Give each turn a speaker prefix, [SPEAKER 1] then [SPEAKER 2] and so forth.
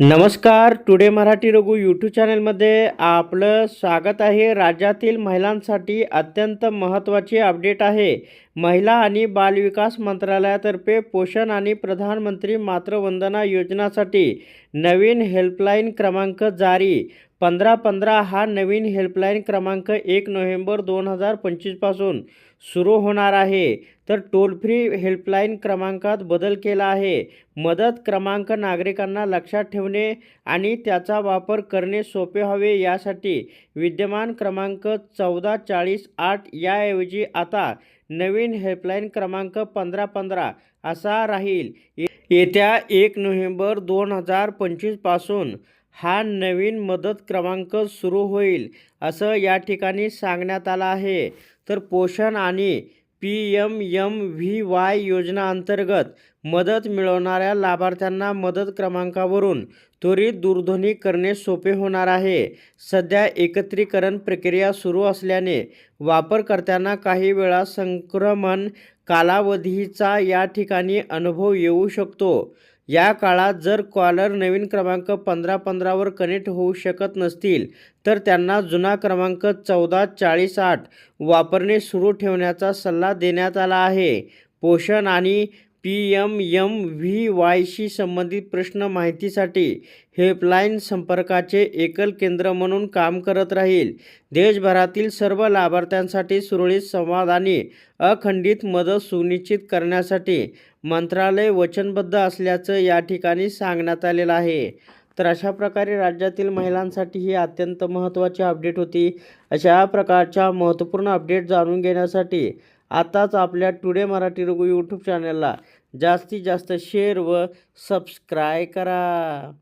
[SPEAKER 1] नमस्कार today Marathi Raghu YouTube चॅनलमध्ये आपलं स्वागत आहे. राज्यातील महिलांसाठी अत्यंत महत्त्वाची अपडेट आहे. महिला आणि बालविकास मंत्रालयातर्फे पोषण आणि प्रधानमंत्री मातृवंदना योजनासाठी नवीन हेल्पलाईन क्रमांक जारी. पंधरा पंधरा हा नवीन हेल्पलाईन क्रमांक एक नोव्हेंबर दोन हजार पंचवीसपासून सुरू होणार आहे. तर टोल फ्री हेल्पलाईन क्रमांकात बदल केला आहे. मदत क्रमांक नागरिकांना लक्षात ठेवणे आणि त्याचा वापर करणे सोपे व्हावे यासाठी विद्यमान क्रमांक चौदा चाळीस आठ याऐवजी आता नवीन हेल्पलाईन क्रमांक पंधरा पंधरा असा राहील. येत्या एक नोव्हेंबर दोन हजार पंचवीसपासून हा नवीन मदत क्रमांक सुरू होईल असं या ठिकाणी सांगण्यात आलं आहे. तर पोषण आणि P M M V Y योजनाअंतर्गत मदत मिळवणाऱ्या लाभार्थ्यांना मदत क्रमांकावरून त्वरित दूरध्वनी करणे सोपे होणार आहे. सध्या एकत्रीकरण प्रक्रिया सुरू असल्याने वापरकर्त्यांना काही वेळा संक्रमण कालावधीचा या ठिकाणी अनुभव येऊ शकतो. या काळात जर कॉलर नवीन क्रमांक पंधरा पंधरावर कनेक्ट होऊ शकत नसतील तर त्यांना जुना क्रमांक चौदा चाळीस आठ वापरणे सुरू ठेवण्याचा सल्ला देण्यात आला आहे. पोषण आणि पी एम यम व्ही वायशी संबंधित प्रश्न माहितीसाठी हेल्पलाईन संपर्काचे एकल केंद्र म्हणून काम करत राहील. देशभरातील सर्व लाभार्थ्यांसाठी सुरळीत संवाद आणि अखंडित मदत सुनिश्चित करण्यासाठी मंत्रालय वचनबद्ध असल्याचं या ठिकाणी सांगण्यात आलेलं आहे. तर अशा प्रकारे राज्यातील महिलांसाठी ही अत्यंत महत्त्वाची अपडेट होती. अशा प्रकारच्या महत्त्वपूर्ण अपडेट जाणून घेण्यासाठी आताच आपल्या टुडे मराठी रघु यूट्यूब चॅनलला जास्तीत जास्त शेअर व सबस्क्राय करा.